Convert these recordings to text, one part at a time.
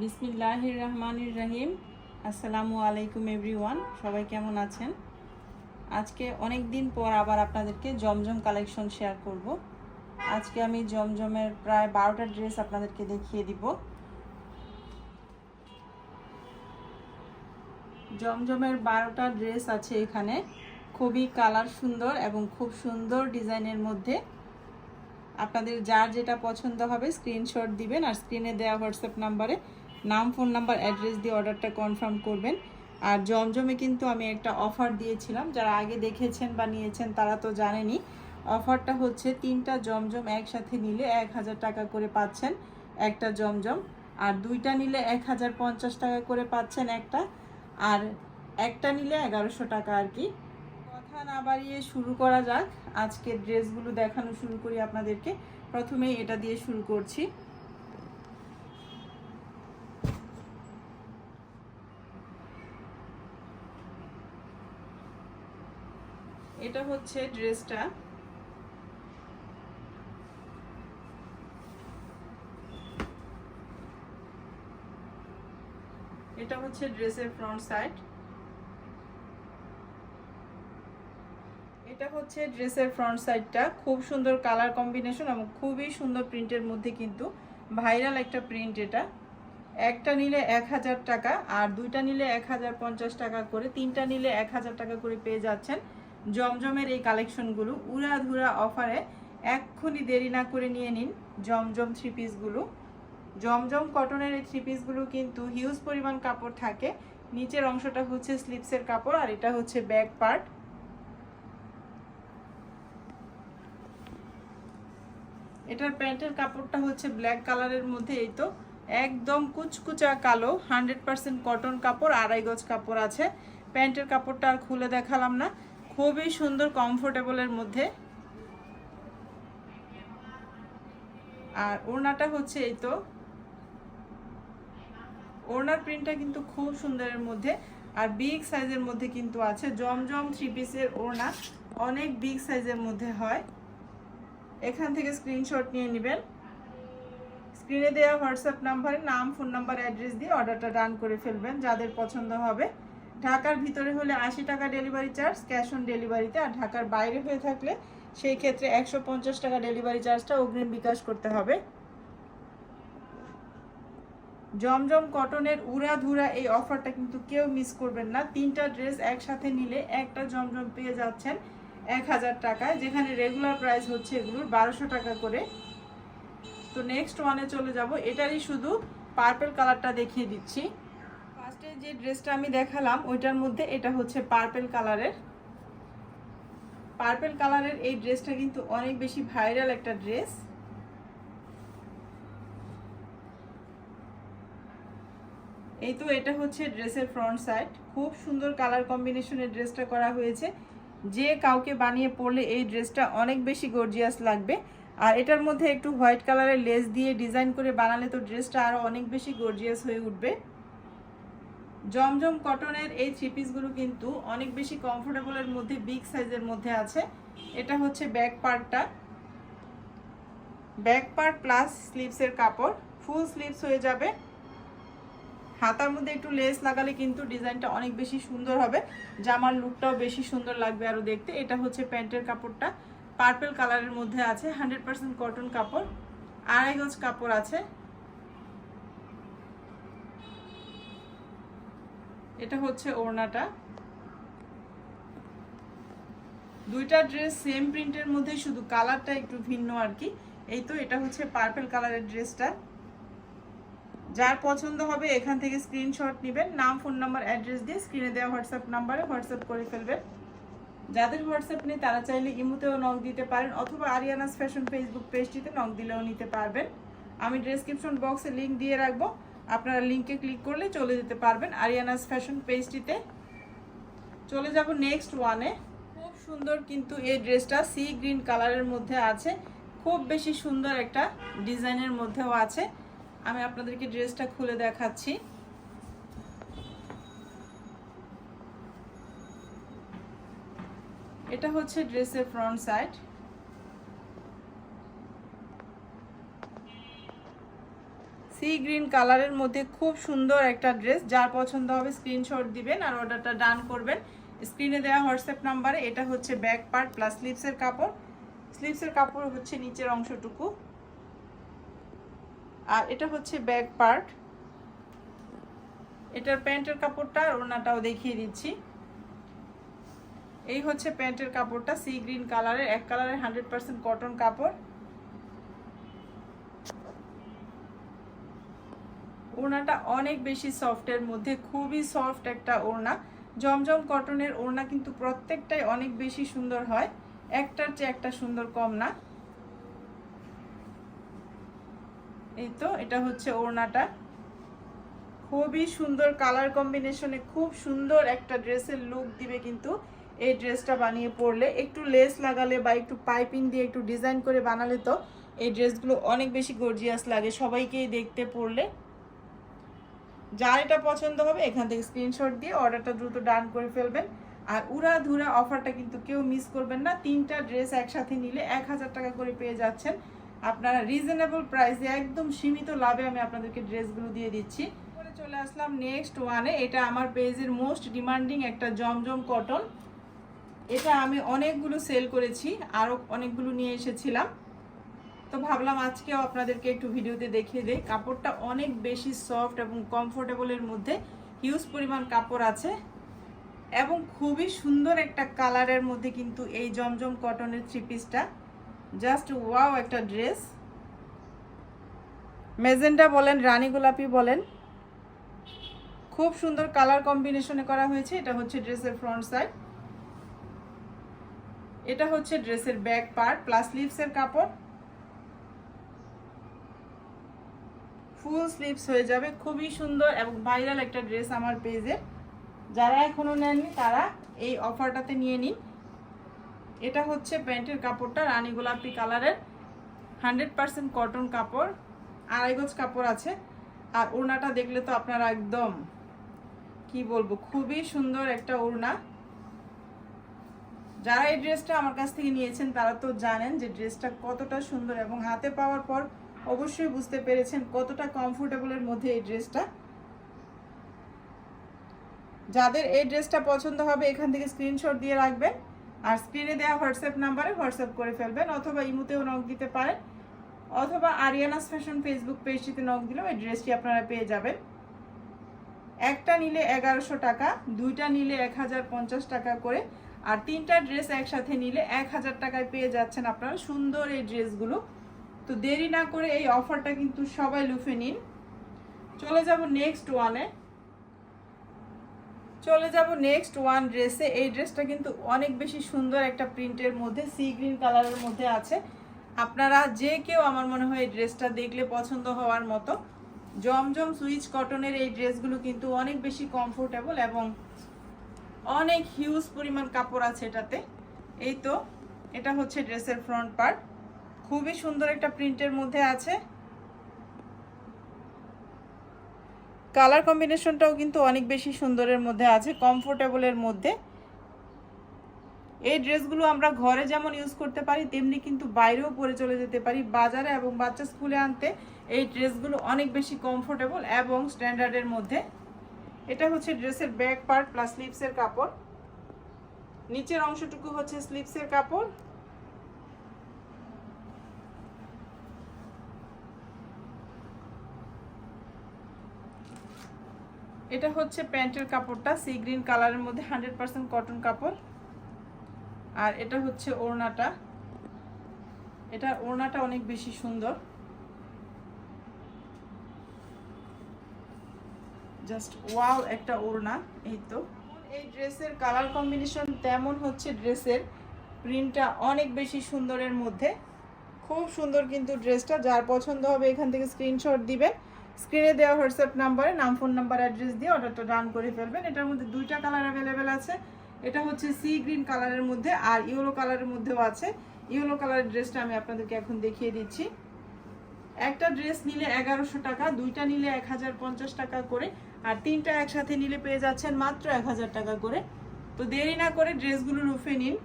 বিসমিল্লাহির রহমানির রহিম আসসালামু আলাইকুম এভরিওয়ান, সবাই কেমন আছেন? আজকে অনেক দিন পর আবার আপনাদেরকে জমজম কালেকশন শেয়ার করব। আজকে আমি জমজমের প্রায় বারোটা ড্রেস আপনাদেরকে দেখিয়ে দিব। জমজমের বারোটা ড্রেস আছে এখানে। খুবই কালার সুন্দর এবং খুব সুন্দর ডিজাইনের মধ্যে। আপনাদের যার যেটা পছন্দ হবে স্ক্রিনশট দিবেন আর স্ক্রিনে দেওয়া হোয়াটসঅ্যাপ নাম্বারে নাম, ফোন নাম্বার অ্যাড্রেস দিয়ে অর্ডারটা কনফার্ম করবেন। আর জমজমে কিন্তু আমি একটা অফার দিয়েছিলাম। যারা আগে দেখেছেন বা নিয়েছেন তারা তো জানেনই। অফারটা হচ্ছে তিনটা জমজম একসাথে নিলে এক হাজার টাকা করে পাচ্ছেন একটা জমজম। আর দুইটা নিলে এক হাজার পঞ্চাশ টাকা করে পাচ্ছেন একটা। আর একটা নিলে এগারোশো টাকা আর কি। কথা না বাড়িয়ে শুরু করা যাক। আজকে ড্রেসগুলো দেখানো শুরু করি আপনাদেরকে। প্রথমেই এটা দিয়ে শুরু করছি। এটা হচ্ছে ড্রেসটা। এটা হচ্ছে ড্রেসের ফ্রন্ট সাইড। এটা হচ্ছে ড্রেসের ফ্রন্ট সাইডটা। খুব সুন্দর কালার কম্বিনেশন এবং খুবই সুন্দর প্রিন্টের মধ্যে কিন্তু ভাইরাল একটা প্রিন্ট এটা। একটা নিলে এক হাজার টাকা আর দুইটা নিলে এক হাজার পঞ্চাশ টাকা করে, তিনটা নিলে এক হাজার টাকা করে পেয়ে যাচ্ছেন জমজমের এই কালেকশনগুলো উড়াধুরা অফারে এক্ষুনি দেরি না করে নিয়ে নিন জমজম থ্রি পিসগুলো জমজম কটনের এই থ্রি পিসগুলো কিন্তু হিউজ পরিমাণ কাপড় থাকে। নিচের অংশটা হচ্ছে স্লিপসের কাপড় আর এটা হচ্ছে ব্যাক পার্ট এটার প্যান্টের কাপড়টা হচ্ছে ব্ল্যাক কালারের মধ্যে, এই তো। একদম কুচকুচা কালো হান্ড্রেড পার্সেন্ট কটন কাপড়, আড়াই গজ কাপড় আছে। প্যান্টের কাপড়টা আর খুলে দেখালাম না। খুবই সুন্দর কমফোর্টেবলের মধ্যে। আর ওড়নাটা হচ্ছে এই তো। ওড়নার প্রিন্টটা কিন্তু খুব সুন্দরের মধ্যে। আর বিগ সাইজের মধ্যে কিন্তু আছে। জমজম থ্রি পিসের ওড়না অনেক বিগ সাইজের মধ্যে হয়। এখান থেকে স্ক্রিনশট নিয়ে নেবেন। স্ক্রিনে দেওয়া হোয়াটসঅ্যাপ নাম্বারে নাম ফোন নাম্বার অ্যাড্রেস দিয়ে অর্ডারটা ডান করে ফেলবেন, যাদের পছন্দ হবে। ঢাকার ভিতরে হলে আশি টাকা ডেলিভারি চার্জ ক্যাশ অন ডেলিভারিতে আর ঢাকার বাইরে হয়ে থাকলে সেই ক্ষেত্রে একশো পঞ্চাশ টাকা ডেলিভারি চার্জটা অগ্রিম বিকাশ করতে হবে। জমজম কটনের উড়া ধুরা এই অফারটা কিন্তু কেউ মিস করবেন না। তিনটা ড্রেস একসাথে নিলে একটা জমজম পেয়ে যাচ্ছেন এক হাজার টাকায়, যেখানে রেগুলার প্রাইস হচ্ছে এগুলোর বারোশো টাকা করে। তো নেক্সট ওয়ানে চলে যাব। এটারই শুধু পার্পেল কালারটা দেখিয়ে দিচ্ছি। ফার্স্টে যে ড্রেসটা আমি দেখালাম, ওইটার মধ্যে এটা হচ্ছে পার্পেল কালারের পার্পেল কালারের এই ড্রেসটা কিন্তু অনেক বেশি ভাইরাল একটা ড্রেস। এই তো এটা হচ্ছে ড্রেসের ফ্রন্ট সাইড খুব সুন্দর কালার কম্বিনেশনের ড্রেসটা করা হয়েছে। যে কাউকে বানিয়ে পরলে এই ড্রেসটা অনেক বেশি গর্জিয়াস লাগবে। আর এটার মধ্যে একটু হোয়াইট কালারের লেস দিয়ে ডিজাইন করে বানালে তো ড্রেসটা আরও অনেক বেশি গর্জিয়াস হয়ে উঠবে। জমজম কটনের এই থ্রি পিসগুলো কিন্তু অনেক বেশি কমফোর্টেবলের মধ্যে বিগ সাইজের মধ্যে আছে। এটা হচ্ছে ব্যাক পার্টটা ব্যাক পার্ট প্লাস স্লিভসের কাপড়। ফুল স্লিভস হয়ে যাবে। হাতার মধ্যে একটু লেস লাগালে কিন্তু ডিজাইনটা অনেক বেশি সুন্দর হবে। জামার লুকটাও বেশি সুন্দর লাগবে আরও দেখতে। এটা হচ্ছে প্যান্টের কাপড়টা। পার্পেল কালারের মধ্যে আছে হান্ড্রেড পার্সেন্ট কটন কাপড়। আড়াই গজ কাপড় আছে। এটা হচ্ছে ওড়নাটা। দুইটা ড্রেস সেম প্রিন্টের মধ্যে শুধু কালারটা একটু ভিন্ন আর কি। এই তো এটা হচ্ছে পার্পেল কালারের ড্রেসটা যার পছন্দ হবে এখান থেকে স্ক্রিনশট নেবেন। নাম ফোন নাম্বার অ্যাড্রেস দিয়ে স্ক্রিনে দেওয়া হোয়াটসঅ্যাপ নাম্বারে হোয়াটসঅ্যাপ করে ফেলবেন। যাদের হোয়াটসঅ্যাপ নেই, তারা চাইলে ইমুতেও নক দিতে পারেন অথবা আরিয়ানাস ফ্যাশন ফেসবুক পেজটিতে নক দিলেও নিতে পারবেন। আমি ডেসক্রিপশন বক্সে লিঙ্ক দিয়ে রাখব। আপনারা লিঙ্কে ক্লিক করলে চলে যেতে পারবেন আরিয়ানাস ফ্যাশন পেজটিতে চলে যাব নেক্সট ওয়ানে খুব সুন্দর কিন্তু এই ড্রেসটা সি গ্রিন কালারের মধ্যে আছে। খুব বেশি সুন্দর একটা ডিজাইনের মধ্যেও আছে। আমি আপনাদেরকে ড্রেসটা খুলে দেখাচ্ছি। এটা হচ্ছে ড্রেসের ফ্রন্ট সাইড সি গ্রিন কালারের মধ্যে খুব সুন্দর একটা ড্রেস। যার পছন্দ হবে স্ক্রিনশট দিবেন আর অর্ডারটা ডান করবেন। স্ক্রিনে দেওয়া হোয়াটসঅ্যাপ নাম্বারে এটা হচ্ছে ব্যাক পার্ট প্লাস স্লিপসের কাপড়। স্লিপসের কাপড় হচ্ছে নিচের অংশটুকু। আর এটা হচ্ছে ব্যাক পার্ট। এটার প্যান্টের কাপড়টা আর ওনাটাও দেখিয়ে দিচ্ছি। এই হচ্ছে প্যান্টের কাপড়টা সি গ্রিন কালারের। এক কালারের হান্ড্রেড পার্সেন্ট কটন কাপড়। ওড়নাটা অনেক বেশি সফটের মধ্যে খুবই সফট একটা ওড়না। জমজম কটনের ওড়না কিন্তু প্রত্যেকটাই অনেক বেশি সুন্দর হয়। একটার চেয়ে একটা সুন্দর কম না। এই তো, এটা হচ্ছে ওড়নাটা। খুবই সুন্দর কালার কম্বিনেশনে খুব সুন্দর একটা ড্রেসের লুক দিবে কিন্তু এই ড্রেসটা বানিয়ে পরলে। একটু লেস লাগালে বা একটু পাইপিং দিয়ে একটু ডিজাইন করে বানালে তো এই ড্রেসগুলো অনেক বেশি গর্জিয়াস লাগে সবাইকেই দেখতে পড়লে যার এটা পছন্দ হবে, এখান থেকে স্ক্রিনশট দিয়ে অর্ডারটা দ্রুত ডান করে ফেলবেন। আর উড়া ধুরা অফারটা কিন্তু কেউ মিস করবেন না। তিনটা ড্রেস একসাথে নিলে এক হাজার টাকা করে পেয়ে যাচ্ছেন। আপনারা রিজনেবল প্রাইসে একদম সীমিত লাভে আমি আপনাদেরকে ড্রেসগুলো দিয়ে দিচ্ছি। পরে চলে আসলাম নেক্সট ওয়ানে এটা আমার পেজের মোস্ট ডিমান্ডিং একটা জমজম কটন এটা আমি অনেকগুলো সেল করেছি আরও অনেকগুলো নিয়ে এসেছিলাম। তো ভাবলাম আজকেও আপনাদেরকে একটু ভিডিওতে দেখিয়ে দেই। কাপড়টা অনেক বেশি সফট এবং কমফোর্টেবলের মধ্যে হিউজ পরিমাণ কাপড় আছে এবং খুবই সুন্দর একটা কালারের মধ্যে কিন্তু এই জমজম কটনের থ্রি পিসটা জাস্ট ওয়াও একটা ড্রেস মেজেন্ডা বলেন, রানী গোলাপি বলেন, খুব সুন্দর কালার কম্বিনেশনে করা হয়েছে। এটা হচ্ছে ড্রেসের ফ্রন্ট সাইড এটা হচ্ছে ড্রেসের ব্যাক পার্ট প্লাস লিভসের কাপড়। ফুল স্লিভস হয়ে যাবে, খুবই সুন্দর এবং ভাইরাল একটা ড্রেস আমার পেজে। যারা এখনও নেননি, তারা এই অফারটাতে নিয়ে নিন। এটা হচ্ছে প্যান্টের কাপড়টা, রানী গোলাপি কালারের। হান্ড্রেড পারসেন্ট কটন কাপড়, আড়াই গজ কাপড় আছে। আর ওড়নাটা দেখলে তো আপনারা একদম, কি বলব, খুবই সুন্দর একটা ওড়না। যারা এই ড্রেসটা আমার কাছ থেকে নিয়েছেন, তারা তো জানেন যে ড্রেসটা কতটা সুন্দর এবং হাতে পাওয়ার পর অবশ্যই বুঝতে পেরেছেন কতটা কমফোর্টেবলের মধ্যে এই ড্রেসটা যাদের এই ড্রেসটা পছন্দ হবে, এখান থেকে স্ক্রিনশট দিয়ে রাখবেন। আর স্ক্রিনে দেওয়া হোয়াটসঅ্যাপ নাম্বারে হোয়াটসঅ্যাপ করে ফেলবেন, অথবা ইমুতেও নক দিতে পারেন। অথবা আরিয়ানাস ফ্যাশন ফেসবুক পেজটিতে নক দিলেও এই ড্রেসটি আপনারা পেয়ে যাবেন। একটা নিলে এগারোশো টাকা, দুইটা নিলে এক হাজার পঞ্চাশ টাকা করে, আর তিনটা ড্রেস একসাথে নিলে এক হাজার টাকায় পেয়ে যাচ্ছেন আপনারা সুন্দর এই ড্রেসগুলো তো দেরি না করে এই অফারটা কিন্তু সবাই লুফে নিন। চলে যাব নেক্সট ওয়ানে চলে যাব নেক্সট ওয়ান ড্রেসে এই ড্রেসটা কিন্তু অনেক বেশি সুন্দর একটা প্রিন্টের মধ্যে সি গ্রিন কালারের মধ্যে আছে। আপনারা যে কেউ আমার মনে হয় এই ড্রেসটা দেখলে পছন্দ হওয়ার মতো, জমজম সুইচ কটনের এই ড্রেসগুলো কিন্তু অনেক বেশি কমফোর্টেবল এবং অনেক হিউজ পরিমাণ কাপড় আছে এটাতে। এই তো, এটা হচ্ছে ড্রেসের ফ্রন্ট পার্ট খুবই সুন্দর একটা প্রিন্টের মধ্যে আছে। কালার কম্বিনেশনটাও কিন্তু অনেক বেশি সুন্দরের মধ্যে আছে কমফোর্টেবলের মধ্যে। এই ড্রেসগুলো আমরা ঘরে যেমন ইউজ করতে পারি, তেমনি কিন্তু বাইরেও পরে চলে যেতে পারি। বাজারে এবং বাচ্চা স্কুলে আনতে এই ড্রেসগুলো অনেক বেশি কমফোর্টেবল এবং স্ট্যান্ডার্ডের মধ্যে। এটা হচ্ছে ড্রেসের ব্যাক পার্ট প্লাস স্লিপসের কাপড়। নিচের অংশটুকু হচ্ছে স্লিপসের কাপড়। এটা হচ্ছে প্যান্টের কাপড়টা সি গ্রিন কালারের মধ্যে হান্ড্রেড পার্সেন্ট কটন কাপড়। আর এটা হচ্ছে ওড়নাটা। এটা ওড়নাটা অনেক বেশি সুন্দর। জাস্ট ওয়াও একটা ওড়না, এই তো। এই ড্রেসের কালার কম্বিনেশন তেমন হচ্ছে ড্রেসের প্রিন্টটা অনেক বেশি সুন্দরের মধ্যে। খুব সুন্দর কিন্তু ড্রেসটা যার পছন্দ হবে এখান থেকে স্ক্রিনশট দিবেন। স্ক্রিনে দেওয়া হোয়াটসঅ্যাপ নাম্বারে নাম, ফোন নাম্বার, অ্যাড্রেস দিয়ে অর্ডারটা ডান করে ফেলবেন। এটার মধ্যে দুইটা কালার অ্যাভেলেবেল আছে। এটা হচ্ছে সি গ্রিন কালারের মধ্যে আর ইয়েলো কালারের মধ্যেও আছে। ইয়েলো কালারের ড্রেসটা আমি আপনাদেরকে এখন দেখিয়ে দিচ্ছি। একটা ড্রেস নিলে এগারোশো টাকা, দুইটা নিলে এক হাজার পঞ্চাশ টাকা করে, আর তিনটা একসাথে নিলে পেয়ে যাচ্ছেন মাত্র এক হাজার টাকা করে। তো দেরি না করে ড্রেসগুলো রুফে নিন।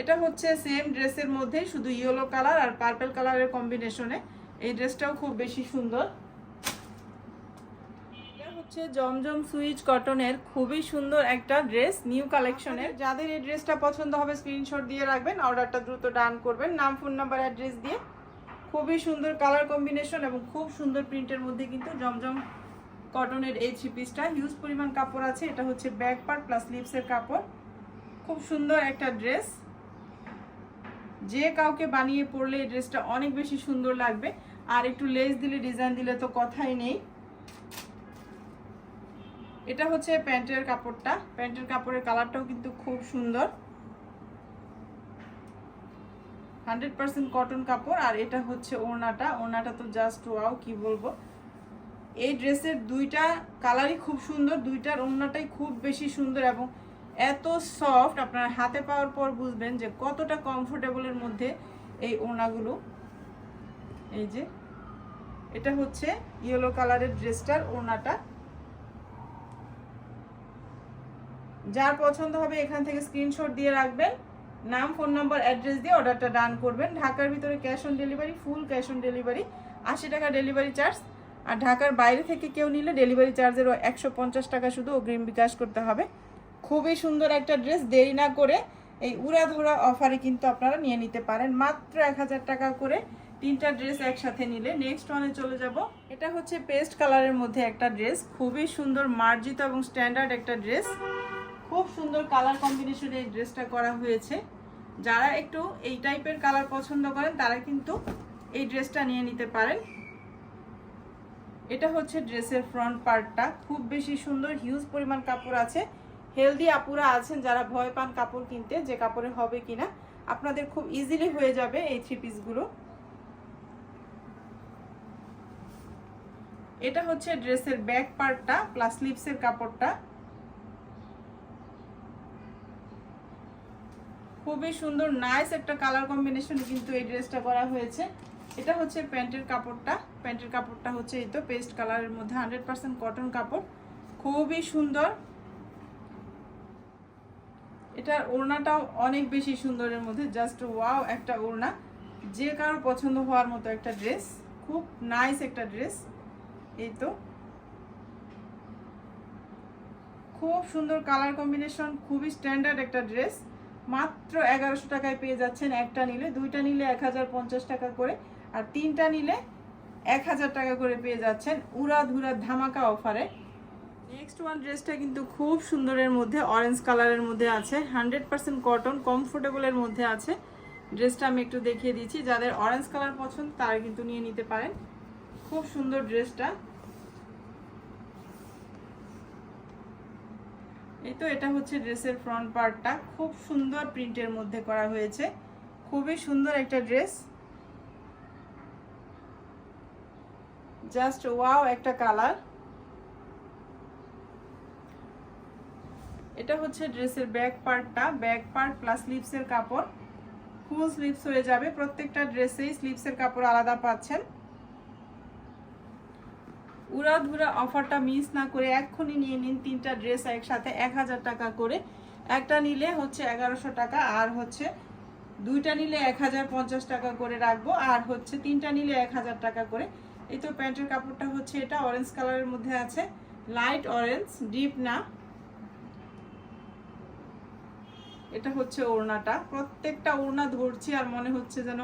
এটা হচ্ছে সেম ড্রেসের মধ্যে শুধু ইয়েলো কালার আর পার্পেল কালারের কম্বিনেশনে এই ড্রেসটাও খুব বেশি সুন্দর। এটা হচ্ছে জমজম সুইচ কটনের খুবই সুন্দর একটা ড্রেস নিউ কালেকশনের যাদের এই ড্রেসটা পছন্দ হবে স্ক্রিনশট দিয়ে রাখবেন অর্ডারটা দ্রুত ডান করবেন। নাম ফোন নাম্বার অ্যাড্রেস দিয়ে। খুবই সুন্দর কালার কম্বিনেশন এবং খুব সুন্দর প্রিন্টের মধ্যে কিন্তু জমজম কটনের এই থ্রি পিসটা হিউজ পরিমাণ কাপড় আছে। এটা হচ্ছে ব্যাক পার্ট প্লাস লিপসের কাপড়। খুব সুন্দর একটা ড্রেস যে কাউকে বানিয়ে পরলে এই ড্রেসটা অনেক বেশি সুন্দর লাগবে। আর একটু লেস দিলে ডিজাইন দিলে তো কথাই নেই। এটা হচ্ছে প্যান্টের কাপড়টা। প্যান্টের কাপড়ের কালারটাও কিন্তু খুব সুন্দর। হান্ড্রেড পার্সেন্ট কটন কাপড়। আর এটা হচ্ছে ওড়নাটা। ওড়নাটা তো জাস্ট ওয়াও, কি বলব? এই ড্রেসের দুইটা কালারই খুব সুন্দর। দুইটার ওড়নাটাই খুব বেশি সুন্দর এবং এত সফট আপনার হাতে পাওয়ার পর বুঝবেন যে কতটা কমফোর্টেবলের মধ্যে এই ওড়নাগুলো। এই যে, এটা হচ্ছে ইয়েলো কালারের ড্রেসটার ওড়নাটা। যার পছন্দ হবে এখান থেকে স্ক্রিনশট দিয়ে রাখবেন, নাম ফোন নাম্বার অ্যাড্রেস দিয়ে অর্ডারটা ডান করবেন। ঢাকার ভিতরে cash on delivery full cash on delivery আশি টাকা ডেলিভারি চার্জ আর ঢাকার বাইরে থেকে কেউ নিলে ডেলিভারি চার্জেরও একশো পঞ্চাশ টাকা শুধু অগ্রিম বিকাশ করতে হবে। খুবই সুন্দর একটা ড্রেস, দেরি না করে এই উড়াধুরা অফারে কিন্তু আপনারা নিয়ে নিতে পারেন। মাত্র এক হাজার টাকা করে তিনটা ড্রেস একসাথে নিলে নেক্সট ওয়ানে চলে যাব। এটা হচ্ছে পেস্ট কালারের মধ্যে একটা ড্রেস, খুবই সুন্দর মার্জিত এবং স্ট্যান্ডার্ড একটা ড্রেস। খুব সুন্দর কালার কম্বিনেশনে এই ড্রেসটা করা হয়েছে। যারা একটু এই টাইপের কালার পছন্দ করেন, তারা কিন্তু এই ড্রেসটা নিয়ে নিতে পারেন। এটা হচ্ছে ড্রেসের ফ্রন্ট পার্টটা, খুব বেশি সুন্দর, হিউজ পরিমাণ কাপড় আছে। হেলদি আপুরা আছেন যারা ভয় পান কাপড় কিনতে, যে কাপড়ে হবে কিনা। আপনাদের খুব ইজিলি হয়ে যাবে এই থ্রি পিসগুলো এটা হচ্ছে ড্রেসের ব্যাক পার্টটা প্লাস স্লিপসের কাপড়টা। খুবই সুন্দর নাইস একটা কালার কম্বিনেশন কিন্তু এই ড্রেসটা করা হয়েছে। এটা হচ্ছে প্যান্টের কাপড়টা। প্যান্টের কাপড়টা হচ্ছে এই তো পেস্ট কালারের মধ্যে হান্ড্রেড পার্সেন্ট কটন কাপড়। খুবই সুন্দর। এটার ওড়নাটাও অনেক বেশি সুন্দরের মধ্যে জাস্ট ওয়াও একটা ওড়না। যে কারও পছন্দ হওয়ার মতো একটা ড্রেস খুব নাইস একটা ড্রেস এই তো। খুব সুন্দর কালার কম্বিনেশন খুবই স্ট্যান্ডার্ড একটা ড্রেস মাত্র এগারোশো টাকায় পেয়ে যাচ্ছেন একটা নিলে, দুইটা নিলে এক হাজার পঞ্চাশ টাকা করে, আর তিনটা নিলে এক হাজার টাকা করে পেয়ে যাচ্ছেন উড়া ধুরা ধামাকা অফারে নেক্সট ওয়ান ড্রেসটা কিন্তু খুব সুন্দরের মধ্যে অরেঞ্জ কালারের মধ্যে আছে। হান্ড্রেড পার্সেন্ট কটন কমফোর্টেবলের মধ্যে আছে। ড্রেসটা আমি একটু দেখিয়ে দিচ্ছি। যাদের অরেঞ্জ কালার পছন্দ, তারা কিন্তু নিয়ে নিতে পারেন। খুব সুন্দর ড্রেসটা এই তো এটা হচ্ছে ড্রেসের ফ্রন্ট পার্টটা খুব সুন্দর প্রিন্টের মধ্যে করা হয়েছে। খুবই সুন্দর একটা ড্রেস জাস্ট ওয়াও একটা কালার এটা হচ্ছে ড্রেসের ব্যাক পার্টটা, ব্যাক পার্ট প্লাস স্লিপসের কাপড়। ফুল স্লিপস হয়ে যাবে, প্রত্যেকটা ড্রেসেই স্লিপসের কাপড় আলাদা পাচ্ছেন। উড়াধুরা অফারটা মিস না করে এক্ষুনি নিয়ে নিন তিনটা ড্রেস একসাথে এক হাজার টাকা করে। একটা নিলে হচ্ছে এগারোশো টাকা, আর হচ্ছে দুইটা নিলে এক হাজার পঞ্চাশ টাকা করে রাখব, আর হচ্ছে তিনটা নিলে এক হাজার টাকা করে। এই তো প্যান্টের কাপড়টা হচ্ছে এটা অরেঞ্জ কালারের মধ্যে আছে। লাইট অরেঞ্জ ডিপ না। এটা হচ্ছে ওড়নাটা। প্রত্যেকটা ওড়না ধরছি আর মনে হচ্ছে যেন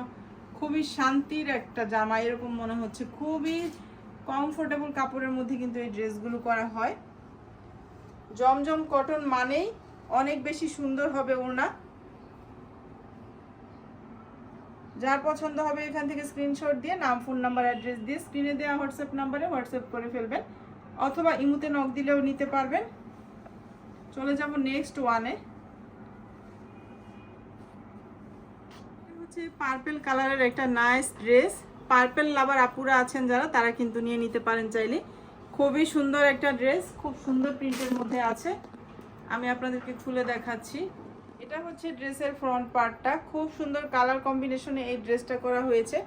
খুবই শান্তির একটা জামা, এরকম মনে হচ্ছে। খুবই কমফোর্টেবল কাপড়ের মধ্যে কিন্তু এই ড্রেসগুলো করা হয়। জমজম কটন মানেই অনেক বেশি সুন্দর হবে ওড়না। যার পছন্দ হবে এখান থেকে স্ক্রিনশট দিয়ে, নাম ফোন নাম্বার অ্যাড্রেস দিয়ে স্ক্রিনে দেওয়া হোয়াটসঅ্যাপ নাম্বারে হোয়াটসঅ্যাপ করে ফেলবেন। অথবা ইমুতে নক দিলেও নিতে পারবেন। চলে যাব নেক্সট ওয়ানে হচ্ছে পার্পেল কালারের একটা নাইস ড্রেস পার্পেল লাভার আপুরা আছেন যারা, তারা কিন্তু নিয়ে নিতে পারেন চাইলে। খুবই সুন্দর একটা ড্রেস খুব সুন্দর প্রিন্টের মধ্যে আছে। আমি আপনাদেরকে খুলে দেখাচ্ছি। এটা হচ্ছে ড্রেসের ফ্রন্ট পার্টটা খুব সুন্দর কালার কম্বিনেশনে এই ড্রেসটা করা হয়েছে।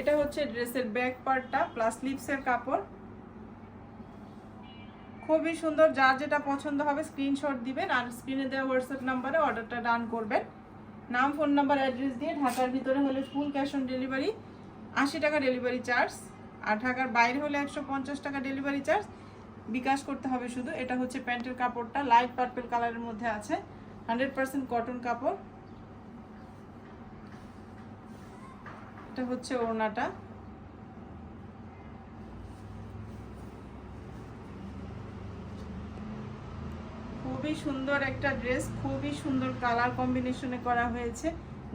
এটা হচ্ছে ড্রেসের ব্যাক পার্টটা প্লাস লিপসের কাপড়। খুবই সুন্দর, যার যেটা পছন্দ হবে স্ক্রিনশট দিবেন আর স্ক্রিনে দেওয়া হোয়াটসঅ্যাপ নাম্বারে অর্ডারটা ডান করবেন। নাম, ফোন নাম্বার, অ্যাড্রেস দিয়ে ঢাকার ভিতরে হলে ফুল ক্যাশ অন ডেলিভারি আশি টাকা ডেলিভারি চার্জ আর ঢাকার বাইরে হলে একশো পঞ্চাশ টাকা ডেলিভারি চার্জ বিকাশ করতে হবে শুধু, এটা হচ্ছে প্যান্টের কাপড়টা লাইট পার্পেল কালারের মধ্যে আছে হান্ড্রেড পার্সেন্ট কটন কাপড়। এটা হচ্ছে ওড়নাটা। সুন্দর একটা ড্রেস খুবই সুন্দর কালার কম্বিনেশনে করা হয়েছে।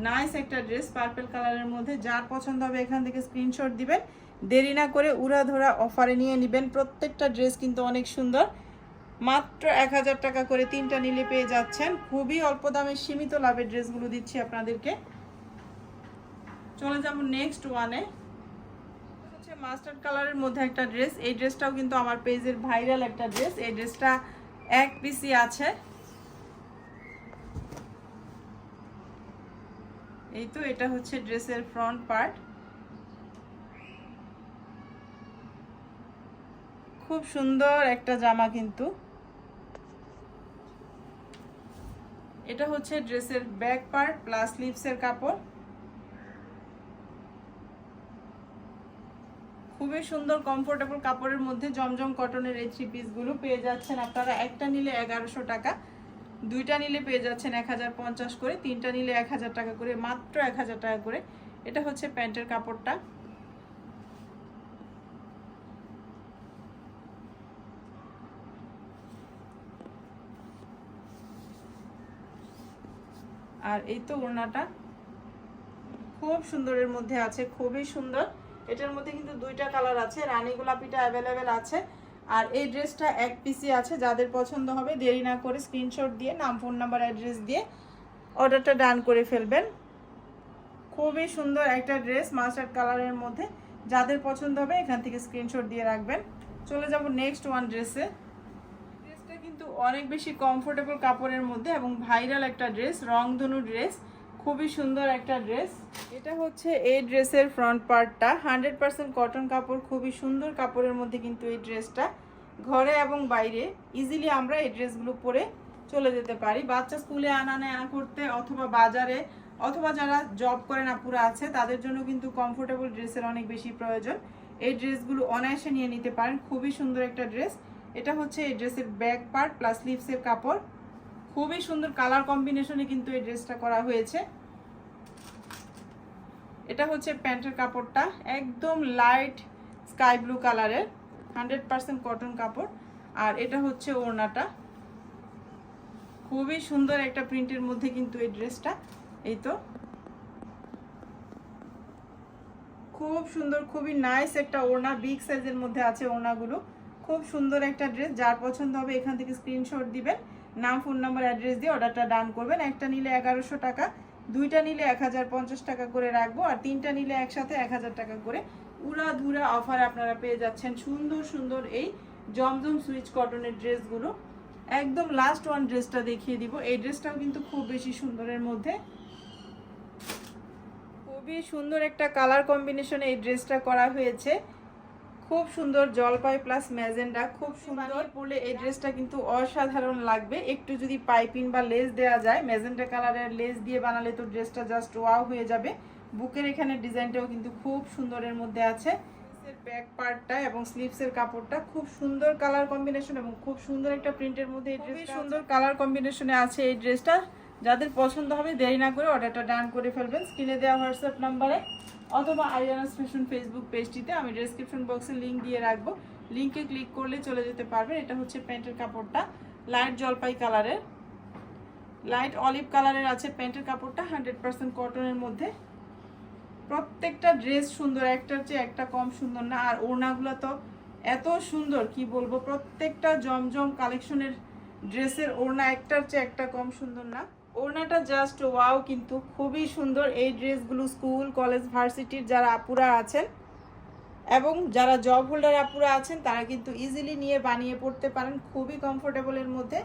নাইস একটা ড্রেস পার্পল কালারের মধ্যে। যার পছন্দ হবে এখান থেকে স্ক্রিনশট দিবেন। দেরি না করে উড়া ধরা অফারে নিয়ে নেবেন। প্রত্যেকটা ড্রেস কিন্তু অনেক সুন্দর। মাত্র এক হাজার টাকা করে তিনটা নিলে পেয়ে যাচ্ছেন। খুবই অল্প দামে সীমিত লাভের ড্রেসগুলো দিচ্ছি আপনাদেরকে। চলে যাব নেক্সট ওয়ানে হচ্ছে মাস্টার্ড কালারের মধ্যে একটা ড্রেস এই ড্রেসটাও কিন্তু আমার পেজের ভাইরাল একটা ড্রেস এই ড্রেসটা এক পিসি আছে। এই তো এটা হচ্ছে ড্রেসের ফ্রন্ট পার্ট খুব সুন্দর একটা জামা কিন্তু। এটা হচ্ছে ড্রেসের ব্যাক পার্ট প্লাস স্লিভসের কাপড়। খুবই সুন্দর কমফোর্টেবল কাপড়ের মধ্যে জমজম কটনের এই থ্রি পিসগুলো পেয়ে যাচ্ছেন আপনারা। একটা নিলে এগারোশো টাকা, দুইটা নিলে পেয়ে যাচ্ছেন এক হাজার পঞ্চাশ করে, তিনটা নিলে এক হাজার টাকা করে, মাত্র এক হাজার টাকা করে। এটা হচ্ছে প্যান্টের কাপড়টা। আর এই তো ওড়নাটা খুব সুন্দরের মধ্যে আছে, খুবই সুন্দর। এটার মধ্যে কিন্তু দুইটা কালার আছে, রানী গোলাপিটা অ্যাভেলেবেল আছে। আর এই ড্রেসটা এক পিসি আছে, যাদের পছন্দ হবে দেরি না করে স্ক্রিনশট দিয়ে, নাম ফোন নাম্বার অ্যাড্রেস দিয়ে অর্ডারটা ডান করে ফেলবেন। খুবই সুন্দর একটা ড্রেস মাস্টার্ড কালারের মধ্যে। যাদের পছন্দ হবে এখান থেকে স্ক্রিনশট দিয়ে রাখবেন। চলে যাব নেক্সট ওয়ান ড্রেসে ড্রেসটা কিন্তু অনেক বেশি কমফোর্টেবল কাপড়ের মধ্যে এবং ভাইরাল একটা ড্রেস রংধনু ড্রেস খুবই সুন্দর একটা ড্রেস। এটা হচ্ছে এই ড্রেসের ফ্রন্ট পার্টটা হান্ড্রেড পার্সেন্ট কটন কাপড়, খুবই সুন্দর কাপড়ের মধ্যে কিন্তু এই ড্রেসটা। ঘরে এবং বাইরে ইজিলি আমরা এই ড্রেসগুলো পরে চলে যেতে পারি। বাচ্চা স্কুলে আনা নেয়া করতে অথবা বাজারে, অথবা যারা জব করেন আপুরা আছে, তাদের জন্য কিন্তু কমফোর্টেবল ড্রেসের অনেক বেশি প্রয়োজন। এই ড্রেসগুলো অনায়াসে নিয়ে নিতে পারেন। খুবই সুন্দর একটা ড্রেস। এটা হচ্ছে এই ড্রেসের ব্যাক পার্ট প্লাস স্লিভসের কাপড়। খুবই সুন্দর কালার কম্বিনেশনে কিন্তু এই ড্রেসটা করা হয়েছে। এটা হচ্ছে প্যান্টের কাপড়টা, একদম লাইট স্কাই ব্লু কালারের হান্ড্রেড পার্সেন্ট কটন কাপড়। আর এটা হচ্ছে ওড়নাটা। খুবই সুন্দর একটা প্রিন্টের মধ্যে কিন্তু এই ড্রেসটা এই তো। খুব সুন্দর, খুবই নাইস একটা ওড়না বিগ সাইজের মধ্যে আছে ওড়নাগুলো। খুব সুন্দর একটা ড্রেস যার পছন্দ হবে এখান থেকে স্ক্রিনশট দিবেন। নাম, ফোন নাম্বার, অ্যাড্রেস দিয়ে অর্ডারটা ডান করবেন। একটা নিলে এগারোশো টাকা, দুইটা নিলে এক হাজার পঞ্চাশ টাকা করে রাখব, আর তিনটা নিলে একসাথে এক হাজার টাকা করে উড়া ধুরা অফার আপনারা পেয়ে যাচ্ছেন সুন্দর সুন্দর এই জমজম সুইচ কটনের ড্রেসগুলো। একদম লাস্ট ওয়ান ড্রেসটা দেখিয়ে দিব। এই ড্রেসটাও কিন্তু খুব বেশি সুন্দরের মধ্যে। খুবই সুন্দর একটা কালার কম্বিনেশনে এই ড্রেসটা করা হয়েছে। খুব সুন্দর জলপাই প্লাস ম্যাজেন্ডা খুব সুন্দর। পরলে এই ড্রেসটা কিন্তু অসাধারণ লাগবে। একটু যদি পাইপিং বা লেস দেওয়া যায় ম্যাজেন্ডা কালারের লেস দিয়ে বানালে তো ড্রেসটা জাস্ট ওয়াও হয়ে যাবে। বুকের এখানে ডিজাইনটাও কিন্তু খুব সুন্দরের মধ্যে আছে। ব্যাক পার্টটা এবং স্লিভসের কাপড়টা খুব সুন্দর কালার কম্বিনেশন এবং খুব সুন্দর একটা প্রিন্টের মধ্যে এই ড্রেসটা সুন্দর কালার কম্বিনেশনে আছে এই ড্রেসটা যাদের পছন্দ হবে দেরি না করে অর্ডারটা ডান করে ফেলবেন। স্ক্রিনে দেওয়া হোয়াটসঅ্যাপ নাম্বারে অথবা আরিয়ানাস ফ্যাশন ফেসবুক পেজটিতে আমি ডেসক্রিপশন বক্সে লিঙ্ক দিয়ে রাখব। লিঙ্কে ক্লিক করলে চলে যেতে পারবেন এটা হচ্ছে প্যান্টের কাপড়টা। লাইট জলপাই কালারের লাইট অলিভ কালারের আছে প্যান্টের কাপড়টা হান্ড্রেড পার্সেন্ট কটনের মধ্যে। প্রত্যেকটা ড্রেস সুন্দর, একটার চেয়ে একটা কম সুন্দর না। আর ওড়নাগুলো তো এত সুন্দর, কি বলব? প্রত্যেকটা জমজম কালেকশনের ড্রেসের ওড়না একটার চেয়ে একটা কম সুন্দর না। ওড়নাটা জাস্ট ওয়াও কিন্তু খুবই সুন্দর এই ড্রেসগুলো স্কুল, কলেজ, ভার্সিটির যারা আপুরা আছেন এবং যারা জব হোল্ডার আপুরা আছেন, তারা কিন্তু ইজিলি নিয়ে বানিয়ে পড়তে পারেন খুবই কমফোর্টেবলের মধ্যে।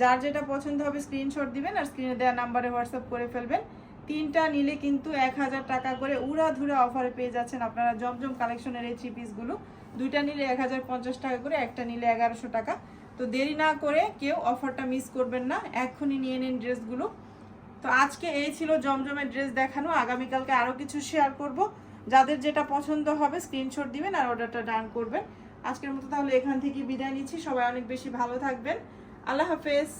যার যেটা পছন্দ হবে স্ক্রিনশট দিবেন আর স্ক্রিনে দেওয়া নাম্বারে হোয়াটসঅ্যাপ করে ফেলবেন। তিনটা নিলে কিন্তু এক হাজার টাকা করে উড়া ধুরা অফারে পেয়ে যাচ্ছেন আপনারা জমজম কালেকশনের এই থ্রি পিসগুলো দুইটা নিলে এক হাজার পঞ্চাশ টাকা করে, একটা নিলে এগারোশো টাকা। তো দেরি না করে কেউ অফারটা মিস করবেন না, এখনই নিয়ে নিন ড্রেসগুলো। তো আজকে এই ছিল জমজমের ড্রেস দেখানো, আগামীকালকে আরও কিছু শেয়ার করব। যাদের যেটা পছন্দ হবে স্ক্রিনশট দিবেন আর অর্ডারটা ডান করবেন। আজকের মতো তাহলে এখান থেকে বিদায় নিচ্ছি, সবাই অনেক বেশি ভালো থাকবেন। আল্লাহ হাফেজ।